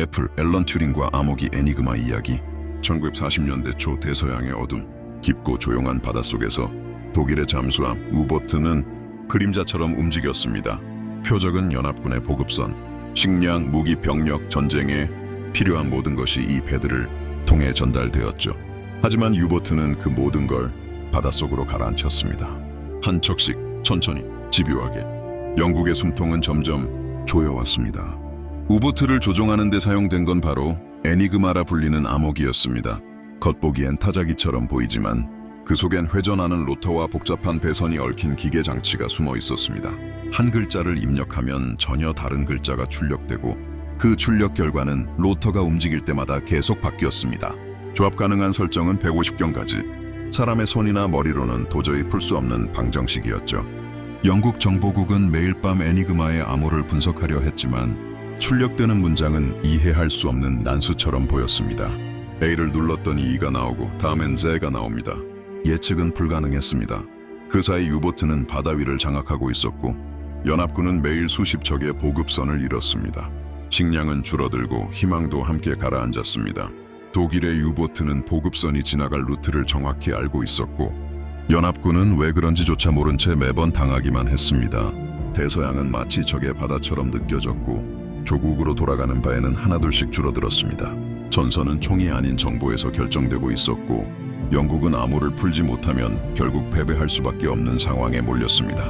애플 앨런 튜링과 암호기 애니그마 이야기 1940년대 초 대서양의 어둠 깊고 조용한 바닷속에서 독일의 잠수함 우보트는 그림자처럼 움직였습니다. 표적은 연합군의 보급선, 식량, 무기, 병력, 전쟁에 필요한 모든 것이 이 배들을 통해 전달되었죠. 하지만 유보트는 그 모든 걸 바닷속으로 가라앉혔습니다. 한 척씩 천천히 집요하게 영국의 숨통은 점점 조여왔습니다. 우보트를 조종하는 데 사용된 건 바로 애니그마라 불리는 암호기였습니다. 겉보기엔 타자기처럼 보이지만 그 속엔 회전하는 로터와 복잡한 배선이 얽힌 기계 장치가 숨어 있었습니다. 한 글자를 입력하면 전혀 다른 글자가 출력되고 그 출력 결과는 로터가 움직일 때마다 계속 바뀌었습니다. 조합 가능한 설정은 150경까지. 사람의 손이나 머리로는 도저히 풀 수 없는 방정식이었죠. 영국 정보국은 매일 밤 애니그마의 암호를 분석하려 했지만 출력되는 문장은 이해할 수 없는 난수처럼 보였습니다. A를 눌렀더니 E가 나오고 다음엔 Z가 나옵니다. 예측은 불가능했습니다. 그 사이 유보트는 바다 위를 장악하고 있었고 연합군은 매일 수십 척의 보급선을 잃었습니다. 식량은 줄어들고 희망도 함께 가라앉았습니다. 독일의 유보트는 보급선이 지나갈 루트를 정확히 알고 있었고 연합군은 왜 그런지조차 모른 채 매번 당하기만 했습니다. 대서양은 마치 적의 바다처럼 느껴졌고 조국으로 돌아가는 바에는 하나둘씩 줄어들었습니다. 전선은 총이 아닌 정보에서 결정되고 있었고 영국은 암호를 풀지 못하면 결국 패배할 수밖에 없는 상황에 몰렸습니다.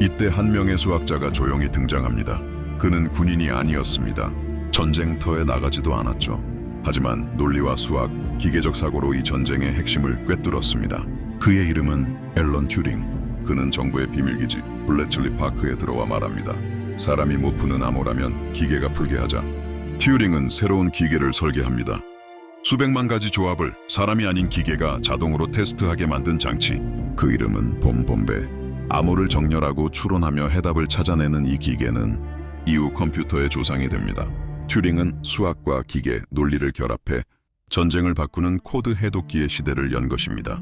이때 한 명의 수학자가 조용히 등장합니다. 그는 군인이 아니었습니다. 전쟁터에 나가지도 않았죠. 하지만 논리와 수학, 기계적 사고로 이 전쟁의 핵심을 꿰뚫었습니다. 그의 이름은 앨런 튜링. 그는 정부의 비밀기지 블래틀리 파크에 들어와 말합니다. 사람이 못 푸는 암호라면 기계가 풀게 하자. 튜링은 새로운 기계를 설계합니다. 수백만 가지 조합을 사람이 아닌 기계가 자동으로 테스트하게 만든 장치. 그 이름은 봄봄배. 암호를 정렬하고 추론하며 해답을 찾아내는 이 기계는 이후 컴퓨터의 조상이 됩니다. 튜링은 수학과 기계, 논리를 결합해 전쟁을 바꾸는 코드 해독기의 시대를 연 것입니다.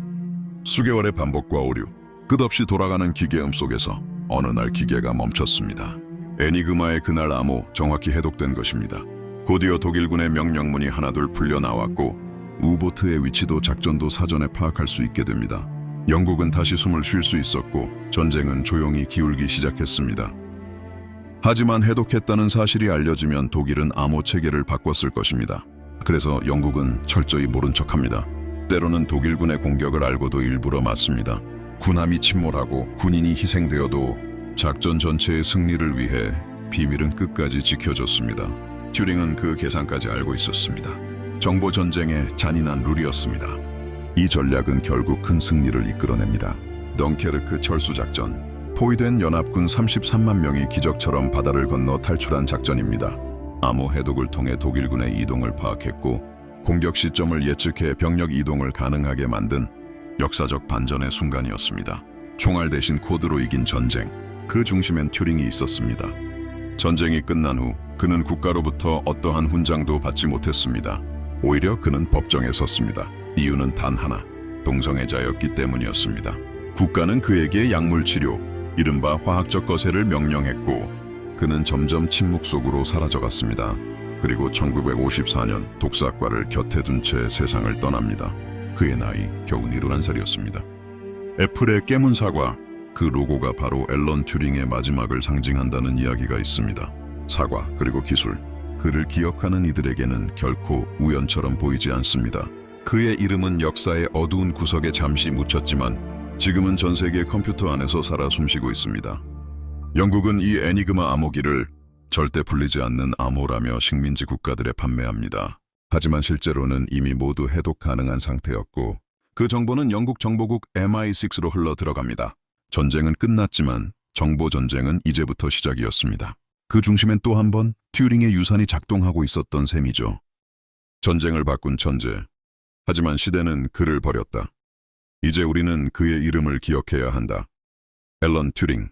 수개월의 반복과 오류, 끝없이 돌아가는 기계음 속에서 어느 날 기계가 멈췄습니다. 애니그마의 그날 암호 정확히 해독된 것입니다. 곧이어 독일군의 명령문이 하나둘 풀려 나왔고 우보트의 위치도 작전도 사전에 파악할 수 있게 됩니다. 영국은 다시 숨을 쉴 수 있었고 전쟁은 조용히 기울기 시작했습니다. 하지만 해독했다는 사실이 알려지면 독일은 암호 체계를 바꿨을 것입니다. 그래서 영국은 철저히 모른 척합니다. 때로는 독일군의 공격을 알고도 일부러 맞습니다. 군함이 침몰하고 군인이 희생되어도 작전 전체의 승리를 위해 비밀은 끝까지 지켜줬습니다. 튜링은 그 계산까지 알고 있었습니다. 정보 전쟁의 잔인한 룰이었습니다. 이 전략은 결국 큰 승리를 이끌어냅니다. 덩케르크 철수 작전. 포위된 연합군 33만 명이 기적처럼 바다를 건너 탈출한 작전입니다. 암호 해독을 통해 독일군의 이동을 파악했고 공격 시점을 예측해 병력 이동을 가능하게 만든 역사적 반전의 순간이었습니다. 총알 대신 코드로 이긴 전쟁. 그 중심엔 튜링이 있었습니다. 전쟁이 끝난 후 그는 국가로부터 어떠한 훈장도 받지 못했습니다. 오히려 그는 법정에 섰습니다. 이유는 단 하나, 동성애자였기 때문이었습니다. 국가는 그에게 약물 치료, 이른바 화학적 거세를 명령했고 그는 점점 침묵 속으로 사라져갔습니다. 그리고 1954년 독사과를 곁에 둔 채 세상을 떠납니다. 그의 나이 겨우 71살이었습니다. 애플의 깨문 사과, 그 로고가 바로 앨런 튜링의 마지막을 상징한다는 이야기가 있습니다. 사과 그리고 기술, 그를 기억하는 이들에게는 결코 우연처럼 보이지 않습니다. 그의 이름은 역사의 어두운 구석에 잠시 묻혔지만 지금은 전 세계 컴퓨터 안에서 살아 숨쉬고 있습니다. 영국은 이 애니그마 암호기를 절대 풀리지 않는 암호라며 식민지 국가들에 판매합니다. 하지만 실제로는 이미 모두 해독 가능한 상태였고 그 정보는 영국 정보국 MI6로 흘러 들어갑니다. 전쟁은 끝났지만 정보 전쟁은 이제부터 시작이었습니다. 그 중심엔 또 한 번 튜링의 유산이 작동하고 있었던 셈이죠. 전쟁을 바꾼 천재. 하지만 시대는 그를 버렸다. 이제 우리는 그의 이름을 기억해야 한다. 앨런 튜링.